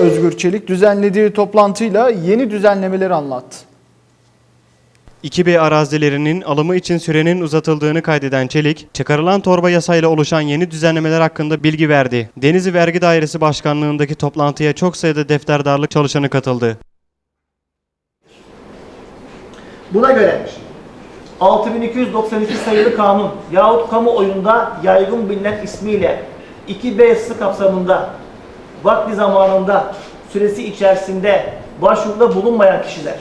Özgür Çelik düzenlediği toplantıyla yeni düzenlemeleri anlattı. 2B arazilerinin alımı için sürenin uzatıldığını kaydeden Çelik, çıkarılan torba yasayla oluşan yeni düzenlemeler hakkında bilgi verdi. Denizli Vergi Dairesi Başkanlığındaki toplantıya çok sayıda defterdarlık çalışanı katıldı. Buna göre 6292 sayılı kanun yahut kamuoyunda yaygın bilinen ismiyle 2B yasası kapsamında vakti zamanında süresi içerisinde başvuruda bulunmayan kişiler.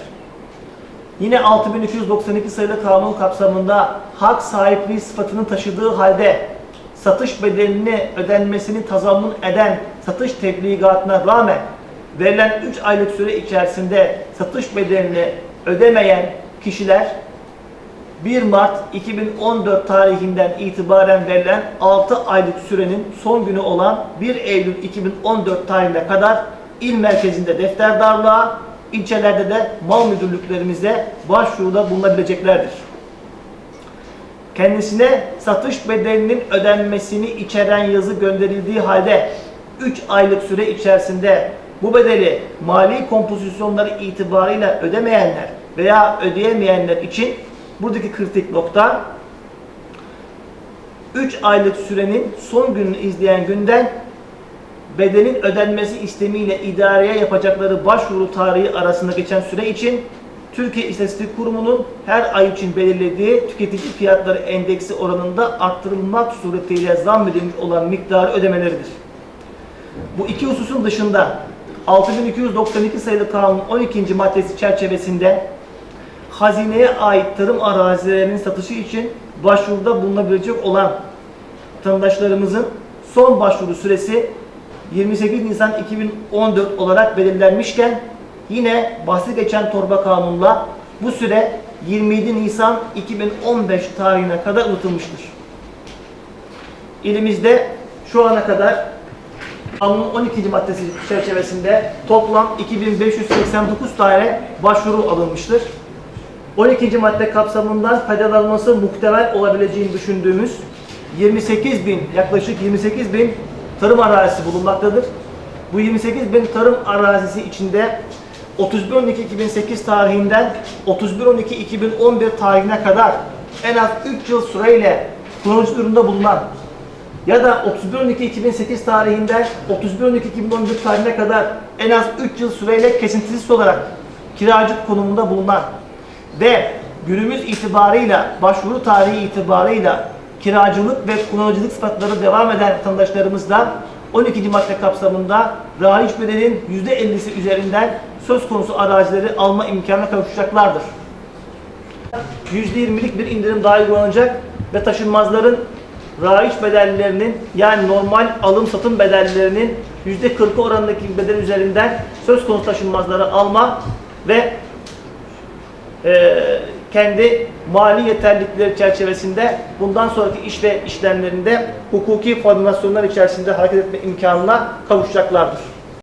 Yine 6292 sayılı kanun kapsamında hak sahipliği sıfatını taşıdığı halde satış bedelini ödenmesini tazammun eden satış tebligatına rağmen verilen 3 aylık süre içerisinde satış bedelini ödemeyen kişiler 1 Mart 2014 tarihinden itibaren verilen 6 aylık sürenin son günü olan 1 Eylül 2014 tarihine kadar il merkezinde defterdarlığa, ilçelerde de mal müdürlüklerimize başvuruda bulunabileceklerdir. Kendisine satış bedelinin ödenmesini içeren yazı gönderildiği halde 3 aylık süre içerisinde bu bedeli mali kompozisyonları itibarıyla ödemeyenler veya ödeyemeyenler için buradaki kritik nokta 3 aylık sürenin son gününü izleyen günden bedelin ödenmesi istemiyle idareye yapacakları başvuru tarihi arasında geçen süre için Türkiye İstatistik Kurumu'nun her ay için belirlediği tüketici fiyatları endeksi oranında arttırılmak suretiyle zam edilmiş olan miktarı ödemeleridir. Bu iki hususun dışında 6292 sayılı kanun 12. maddesi çerçevesinde hazineye ait tarım arazilerinin satışı için başvuruda bulunabilecek olan vatandaşlarımızın son başvuru süresi 28 Nisan 2014 olarak belirlenmişken yine bahsi geçen torba kanunla bu süre 27 Nisan 2015 tarihine kadar uzatılmıştır. İlimizde şu ana kadar Kanunun 12. maddesi çerçevesinde toplam 2589 tane başvuru alınmıştır. 12. madde kapsamından faydalanması muhtemel olabileceğini düşündüğümüz 28 bin, yaklaşık 28 bin tarım arazisi bulunmaktadır. Bu 28 bin tarım arazisi içinde 31.12.2008 tarihinden 31.12.2011 tarihine kadar en az 3 yıl süreyle kullanıcı durumda bulunan ya da 31.12.2008 tarihinden 31.12.2011 tarihine kadar en az 3 yıl süreyle kesintisiz olarak kiracı konumunda bulunan ve günümüz itibarıyla, başvuru tarihi itibarıyla kiracılık ve kullanıcılık sıfatları devam eden vatandaşlarımızla 12. madde kapsamında rahiç bedelin %50'si üzerinden söz konusu arazileri alma imkanına kavuşacaklardır. %20'lik bir indirim daha uygulanacak ve taşınmazların rahiç bedellerinin yani normal alım satım bedellerinin %40'ı oranındaki bedel üzerinden söz konusu taşınmazları alma ve e, kendi mali yeterlilikleri çerçevesinde bundan sonraki iş ve işlemlerinde hukuki formülasyonlar içerisinde hareket etme imkanına kavuşacaklardır.